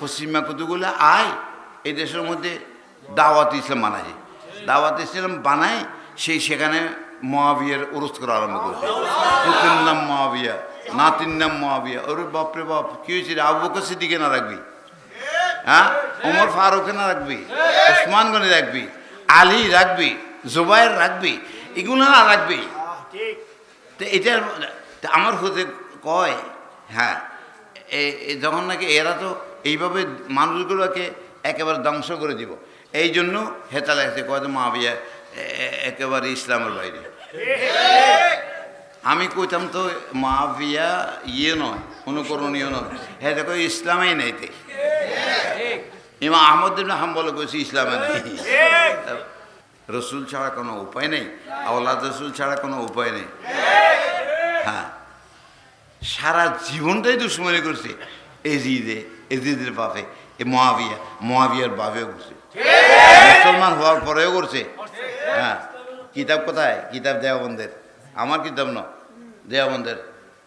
পশ্চিমা কতগুলো? আয়। এই দেশের মধ্যে দাওয়াত ইসলাম বানায়। দাওয়াত ইসলাম বানায়, সেই সেখানে মহাবিয়ার উরুস করা আরম্ভ করেছে পুত্রের নাম মহাবিয়া, নাতির নাম মহাবিয়া। ওরে বাপরে বাপ, কি হয়েছে? আবু বকর সিদ্দিকে না রাখবি? হ্যাঁ? ওমর ফারুকে না রাখবি? ওসমান রাখবি? আলী রাখবি? জুবাইর রাখবি? এগুলো না রাখবি? তো এটার আমার হতে কয় হ্যাঁ। যখন নাকি এরা তো এইভাবে মানুষগুলোকে একেবারে ধ্বংস করে দিব। এই জন্য হেতা লাগছে কয় তো মাবিয়া এ- এ- একেবারে ইসলামের বাইরে। আমি কইতাম তো মাভিয়া ইয়ে নয়, অনুকরণীয় নয়। হ্যাঁ দেখো, ইসলামেই নেই তে। ইমা ইবনে হাম্বল কইছি ইসলামে নেই। রসুল ছাড়া কোনো উপায় নেই, আওলাদ রসুল ছাড়া কোনো উপায় নেই। হ্যাঁ। সারা জীবনটাই দুশ্মনী করছে। এজিদে, এজিদের বাপে, এ মহাবিয়া মহাবিয়ার বাপেও করছে। মুসলমান হওয়ার পরেও করছে। হ্যাঁ কিতাব কোথায়? কিতাব দেওবন্দের। আমার কিতাব ন, দেওবন্দের।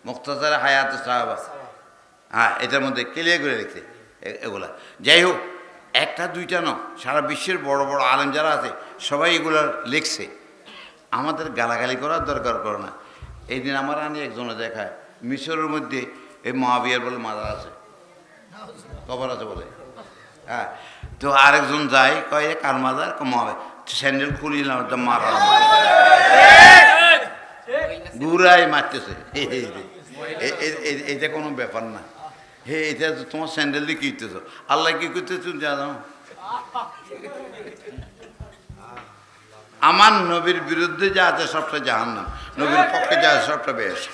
মুক্তার হায়াত সাহাবা। হ্যাঁ এটার মধ্যে ক্লিয়ার করে রেখেছে এগুলা। যাই হোক, একটা, দুইটা ন, সারা বিশ্বের বড় বড় আলেম যারা আছে, সবাই এগুলো লিখছে। আমাদের গালাগালি করার দরকার করে না। এই দিন আমার আনি একজনে দেখায়, মিশরের মধ্যে এই মহাবিয়ার বলে মাজার আছে। কবর আছে বলে। হ্যাঁ তো আরেকজন যায়, কয়, কার মাজার? মহাবে স্যান্ডেল খুলিলাম তো মারা মারতেছে। এটা কোনো ব্যাপার না। হে, এটা তোমার স্যান্ডেল দিয়ে কি করতেছো? আল্লাহ কি করতেছো জানো? আমার নবীর বিরুদ্ধে যা আছে সবটা জাহান্নাম। নবীর পক্ষে যা আছে সবটা বেস্ট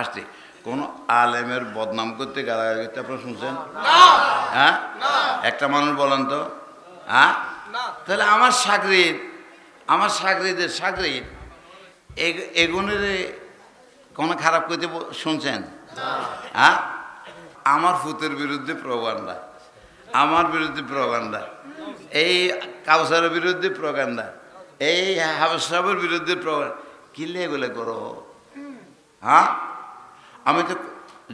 আসছে। কোন আলেমের বদনাম করতে গালাগালি করতে আপনারা শুনছেন? হ্যাঁ? একটা মানুষ বলেন তো। হ্যাঁ? তাহলে আমার সাগরিদ আমার সাগরিদের সাগরিদ এগ- এগুনের কোনো খারাপ করতে শুনছেন? হ্যাঁ? আমার ফুতের বিরুদ্ধে প্রগান্ডা আমার বিরুদ্ধে প্রগান্ডা এই কাউসারের বিরুদ্ধে প্রগান্ডা এই হাবসাবের বিরুদ্ধে প্রগান্ডা কিলে এগুলো করো? হ্যাঁ? আমি তো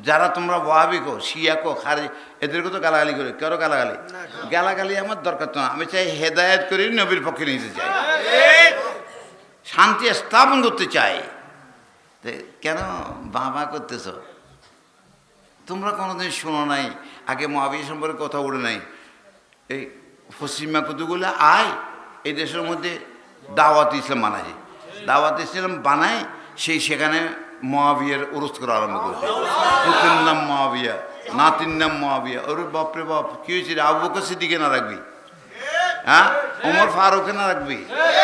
যারা তোমরা ওয়াহাবি কো শিয়া কো খারি এদেরকে তো গালাগালি করি কেন গালাগালি? গালাগালি আমার দরকার তো না। আমি চাই হেদায়ত করি নবীর পক্ষে নিতে চাই শান্তি স্থাপন করতে চাই। কেন বাবা করতেছ? তোমরা কোনোদিন শোনো নাই আগে মহাবীর সম্পর্কে কথা উঠে নাই। এই পশ্চিমা কতগুলো আয় এই দেশের মধ্যে দাওয়াত ইসলাম বানায়। দাওয়াত ইসলাম বানায় সেই সেখানে মহাবিয়ার উরুস করা আরম্ভ করেছে পুত্রের নাম মহাবিয়া নাতির নাম মহাবিয়া ওরে বাপরে বাপ কি হয়েছে? আবু বকর সিদ্দিকে না রাখবি হ্যাঁ ওমর ফারুকে না রাখবি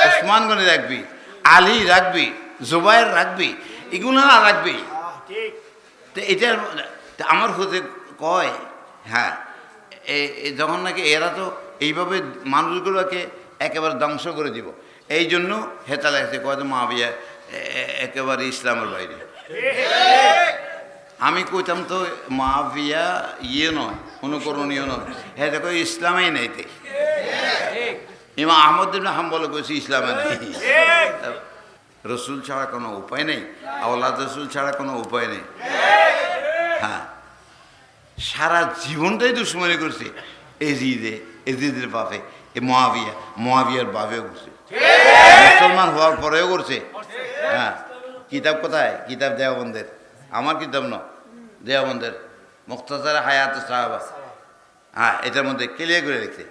ওসমান গনি রাখবি আলী রাখবি জুবাইর রাখবি এগুলো না রাখবি তো এটা আমার হতে কয় হ্যাঁ যখন নাকি এরা তো এইভাবে মানুষগুলোকে একেবারে ধ্বংস করে দিব এই জন্য হেতা লাগছে কয় তো একেবারে ইসলামের বাইরে। আমি কইতাম তো মাভিয়া ইয়ে নয়, অনুকরণীয় নয়। হ্যাঁ দেখো, ইসলামেই নেই তে। ইমা আহমদ ইবনে হাম্বল কইছি, ইসলামে নেই। রসুল ছাড়া কোনো উপায় নেই, আওলাদ রসুল ছাড়া কোনো উপায় নেই। হ্যাঁ সারা জীবনটাই দুশ্মনী করছে। এজিদে, এজিদের বাপে, এ মহাবিয়া মহাবিয়ার বাপেও করছে। মুসলমান হওয়ার পরেও করছে। হ্যাঁ। কিতাব কোথায়? কিতাব দেওবন্দের। আমার কিতাব ন। দেওবন্দের। মুক্তার হায়াত সাহাবা। হ্যাঁ এটার মধ্যে ক্লিয়ার করে রেখেছে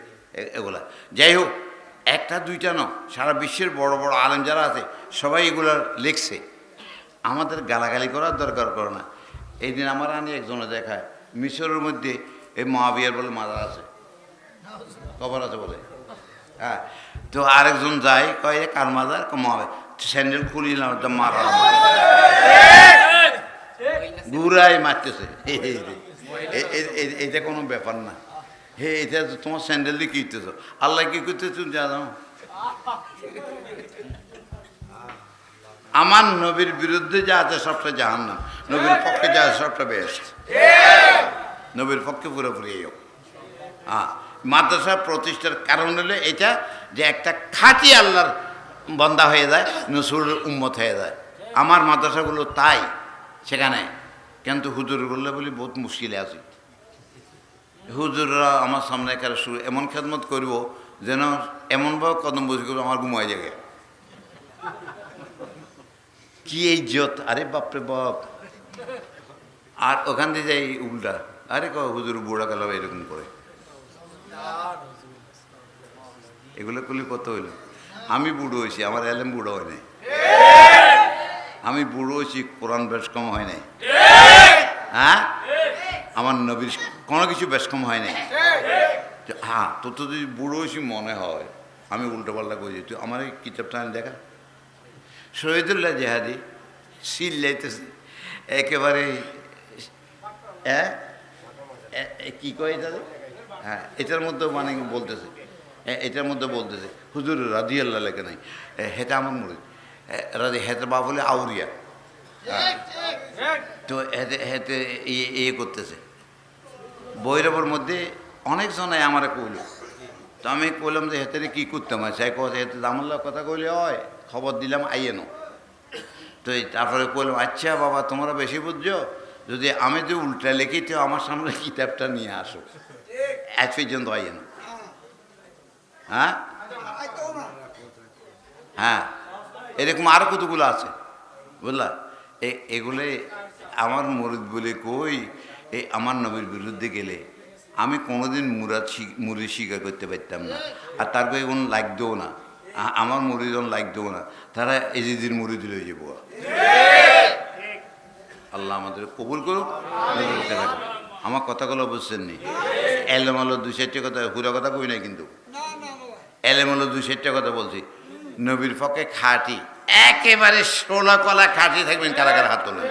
এগুলা। যাই হোক, একটা, দুইটা ন, সারা বিশ্বের বড় বড় আলেম যারা আছে, সবাই এগুলো লিখছে। আমাদের গালাগালি করার দরকার করে না। এই দিন আমার আনি একজনে দেখায়, মিশরের মধ্যে এই মহাবিয়ার বলে মাজার আছে। কবর আছে বলে। হ্যাঁ তো আরেকজন যায়, কয় কার মাজার? মহাবে স্যান্ডেল খুলিলাম তো মারা গুড়াই মারতেছে। এটা কোনো ব্যাপার না। হে, এটা তো তোমার স্যান্ডেল দিয়ে কি করতেছো? আল্লাহ কি করতেছো জানো? আমার নবীর বিরুদ্ধে যা আছে সবটা জাহান্নাম। নবীর পক্ষে যা আছে সবটা বেস্ট নবীর পক্ষে পুরোপুরি হোক। হ্যাঁ মাদ্রাসা প্রতিষ্ঠার কারণ হলো এটা যে একটা খাঁটি আল্লাহর বন্দা হয়ে যায় নসরুল উম্মত হয়ে যায়। আমার মাদ্রাসাগুলো তাই, সেখানে। কিন্তু হুজুর বললে বলি, বহুত মুশকিলে আছি। হুজুররা আমার সামনে একার শুরু, এমন খেদমত করব যেন এমনভাবে কদম বসে করব আমার ঘুমায় যাবে। কি এই জত আরে বাপরে বাপ! আর ওখান দিয়ে যাই উল্টা। আরে ক হুজুর বুড়া কালো এরকম করে। এগুলো করলে কত হইল? আমি বুড়ো হয়েছি, আমার এলেম বুড়ো হয় নাই। আমি বুড়ো হয়েছি, কোরআন বেশ কম হয় নাই। হ্যাঁ? আমার নবীর কোনো কিছু বেশ কম হয় নাই। হ্যাঁ তোর তো যদি বুড়ো হয়েছি মনে হয়, আমি উল্টো পাল্টা করেছি তুই আমার এই কিতাবটা আনি, দেখা। শহীদুল্লাহ জেহাদি, সিল যাইতেছে একেবারে হ্যাঁ? কি কয় এটা হ্যাঁ এটার মধ্যে মানে বলতেছে। এটার মধ্যে বলতেছে। হুজুর রাধি আল্লাহ লেখে নাই। হেটা আমার মুড়ি। রাধি হেতে বাপ হলে আউরিয়া। হ্যাঁ। তো হেতে হেতে ইয়ে ইয়ে করতেছে। বৈরবের মধ্যে অনেকজনে আমার কইল। তো আমি কইলাম যে হেতে কি করতাম সাই কথা হেতে দামুল্লাহ কথা কইলে হয় খবর দিলাম আইয়েনো তো এই তারপরে কইলাম আচ্ছা বাবা তোমরা বেশি বুঝছ? যদি আমি যে উল্টা লিখি তো আমার সামনে কিতাবটা নিয়ে আসো। আজ পর্যন্ত আইয়েন হ্যাঁ? হ্যাঁ এরকম আরও কতগুলো আছে? বুঝলা? এ- এগুলো আমার মরিদ বলে কই এই আমার নবীর বিরুদ্ধে গেলে আমি কোনোদিন মুরাদ মুরিদ স্বীকার করতে পারতাম না। আর তারপরে এখন লাগতেও না। আমার মুরিদন লাগতেও না। তারা এজিদির মুরিদ লয়ে যাব। আল্লাহ আমাদের কবুল করুক। আমার কথাগুলো বুঝছেন নি? এলেমালো দু চারটে কথা পুরো কথা কই নাই কিন্তু? এলেমালো দু চারটে কথা বলছি। নবীর পক্ষে খাটি। একেবারে সোনা কলা খাটি থাকবেন কারা কারা হাত তোলেন